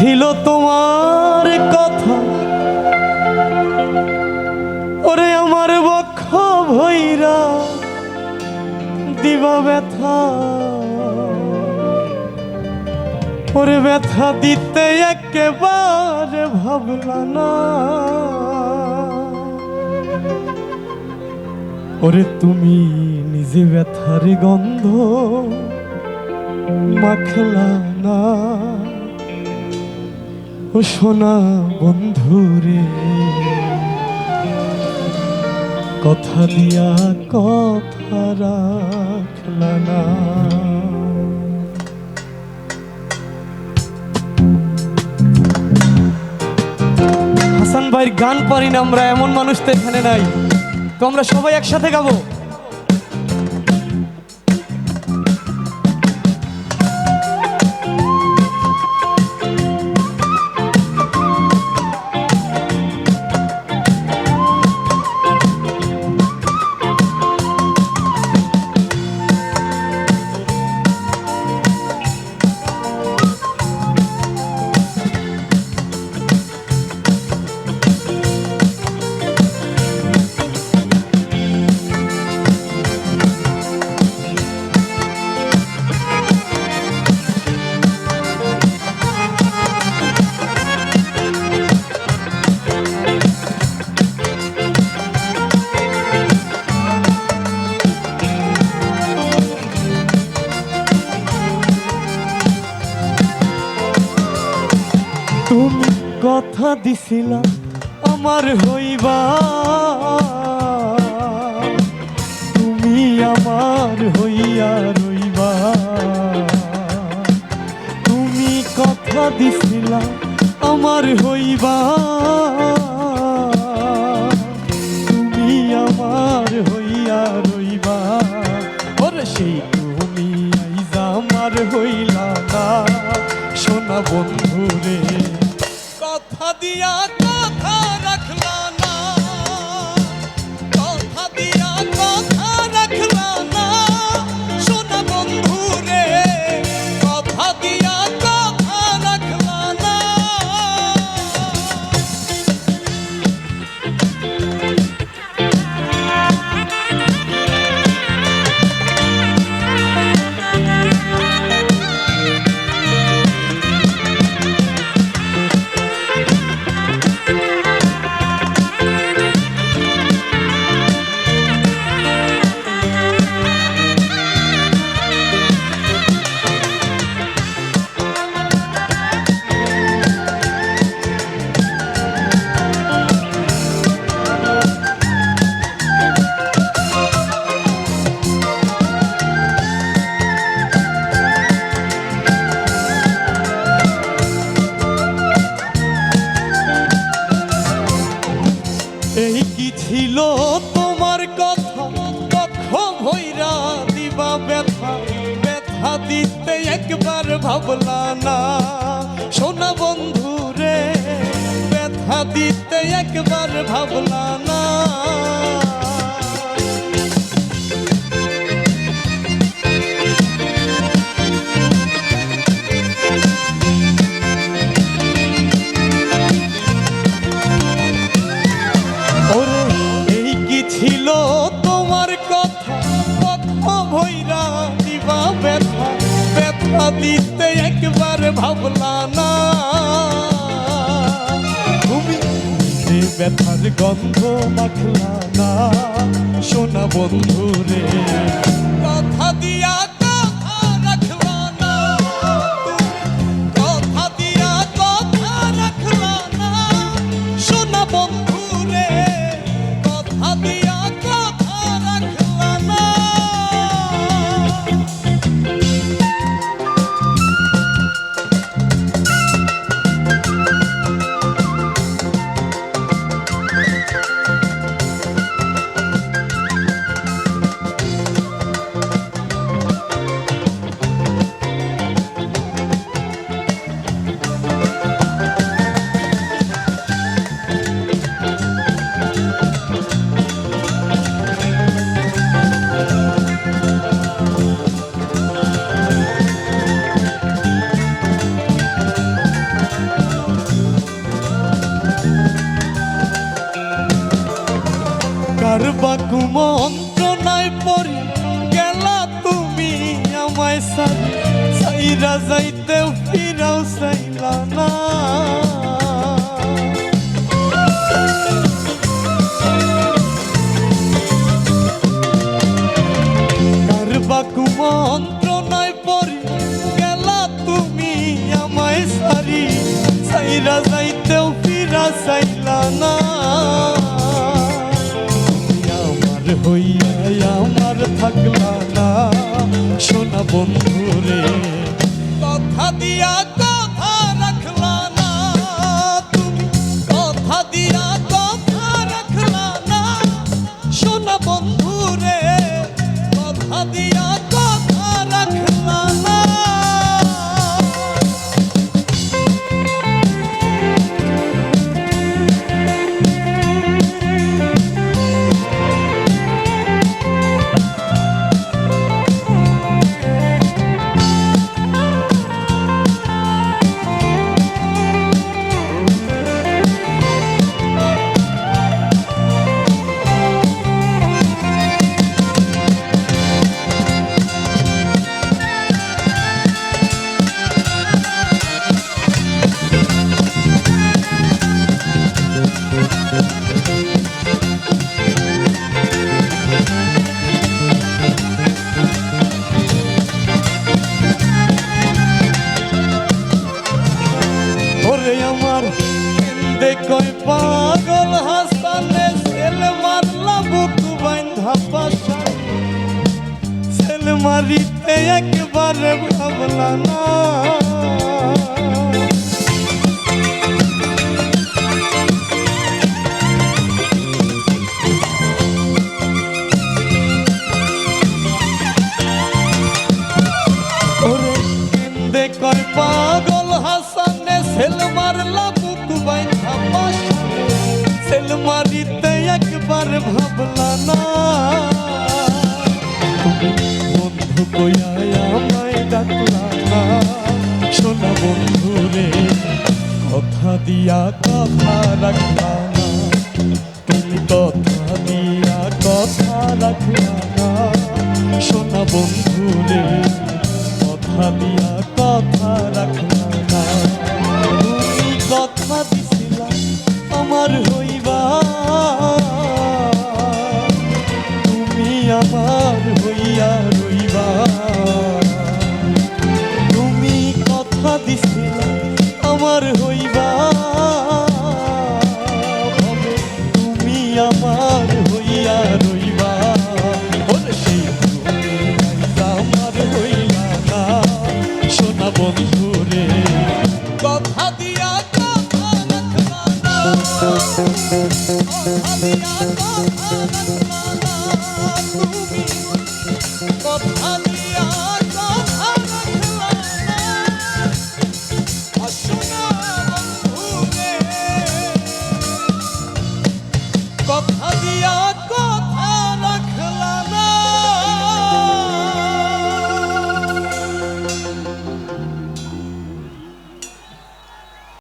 ছিল তোমার কথা। ওরে আমার বক্ষ ভৈরা, দিবা ব্যথা। ওরে ব্যথা দিতে একেবারে ভাবলা না। ওরে তুমি নিজে ব্যথার গন্ধ মাখলা না। ও সোনা বন্ধুরে কথা দিয়া কথা রাখলা না। হাসান ভাইয়ের গান পারি না আমরা, এমন মানুষ তো এখানে নাই। তো আমরা সবাই একসাথে গাবো। কথা দিছিলা আমার হইবা তুমি আমার হইয়া রইবা তুমি কথা দিছিলা আমার হইবা তুমি আমার হইয়া রইবা ওরে সেই তুমি আইজা আমার হইলা না। সোনা বন্ধুরে ভাবলা না সোনা বন্ধু রে ব্যথা দিতে একবার ভাবলা না ব্যথা দিতে একবার ভাবলা না তুমি যে ব্যথার গন্ধ মাখলা না সোনা বন্ধুরে কথা কুমন্ত্রণায় পড়ি, গেলা তুমি আমায় সারি, সাইরা যাইতেও ফিরাও সাইলা না। কারবা কুমন্ত্রণায় পড়ি, গেলা তুমি আমায় সারি, সাইরা যাইতেও ফিরা চাইলা না। থাকলা না সোনা বন্ধুরে। বাইন্ধা পাশা ছেলে মারিতে একবারে ভাবলা না। কয়, পাগল হাসানে সেল মারলা বুক বাইন্ধা পাশা। সেল মারিতে একবার ভাবলা না। তুমি বন্ধু কইয়া আমায় ডাকলা না। সোনা বন্ধু রে কথা কথা না। শোনা বন্ধু রে কথা দিয়া কথা রাখলা বন্ধুরে কথা দিয়া কথা রাখবা না। কথা দিয়া কথা রাখবা